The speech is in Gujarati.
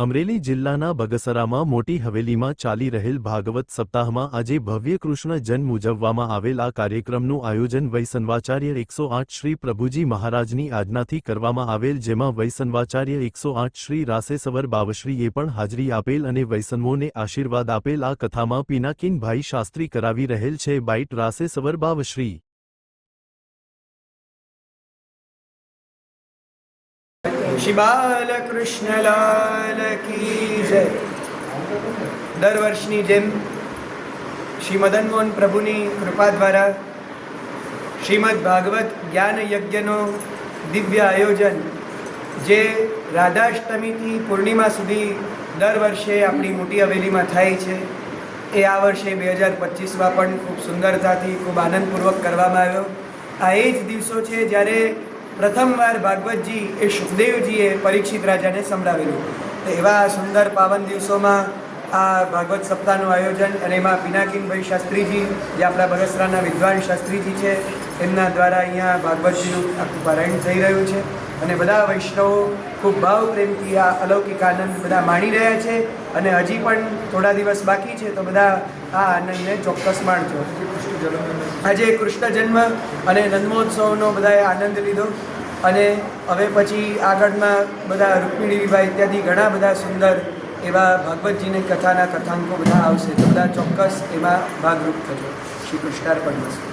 અમરેલી જિલ્લાના બગસરામાં મોટી હવેલીમાં ચાલી રહેલ ભાગવત સપ્તાહમાં આજે ભવ્ય કૃષ્ણ જન્મ ઉજવવામાં આવેલ આ કાર્યક્રમનું આયોજન વૈસનવાચાર્ય એકસો આઠ શ્રી પ્રભુજી મહારાજની આજ્ઞાથી કરવામાં આવેલ જેમાં વૈસનવાચાર્ય એકસો આઠ શ્રી રાસેસવર બાવશ્રીએ પણ હાજરી આપેલ અને વૈસનવોને આશીર્વાદ આપેલ આ કથામાં પિનાકીનભાઈ શાસ્ત્રી કરાવી રહેલ છે બાઇટ રાસેસવર બાવશ્રી. શ્રી બાલકૃષ્ણલાલ કી જય. દર વર્ષની જેમ શ્રી મદન મોહન પ્રભુની કૃપા દ્વારા શ્રીમદ ભાગવત જ્ઞાન યજ્ઞનો દિવ્ય આયોજન જે રાધાષ્ટમીથી પૂર્ણિમા સુધી દર વર્ષે આપણી મોટી હવેલીમાં થાય છે, એ આ વર્ષે બે હજાર પચીસમાં પણ ખૂબ સુંદરતાથી, ખૂબ આનંદપૂર્વક કરવામાં આવ્યો. આ એ જ દિવસો છે જ્યારે પ્રથમવાર ભાગવતજી એ સુખદેવજીએ પરીક્ષિત રાજાને સંભળાવેલું. તો એવા સુંદર પાવન દિવસોમાં આ ભાગવત સપ્તાહનું આયોજન અને એમાં પિનાકીનભાઈ શાસ્ત્રીજી, જે આપણા બગસરાના વિદ્વાન શાસ્ત્રીજી છે, એમના દ્વારા અહીંયા ભાગવતજીનું આખું પારાયણ થઈ રહ્યું છે. અને બધા વૈષ્ણવો ખૂબ ભાવ પ્રેમથી આ અલૌકિક આનંદ બધા માણી રહ્યા છે. અને હજી પણ થોડા દિવસ બાકી છે, તો બધા આ આનંદને ચોક્કસ માણજો. આજે કૃષ્ણ જન્મ અને નંદમહોત્સવનો બધાએ આનંદ લીધો. અને હવે પછી આગળમાં બધા રૂકમિણી વિવાહ ઇત્યાદિ ઘણા બધા સુંદર એવા ભાગવતજીની કથાના કથાંકો બધા આવશે, તો બધા ચોક્કસ એમાં ભાગરૂપ થજો. શ્રી કૃષ્ણાર્પણ મસ્તુ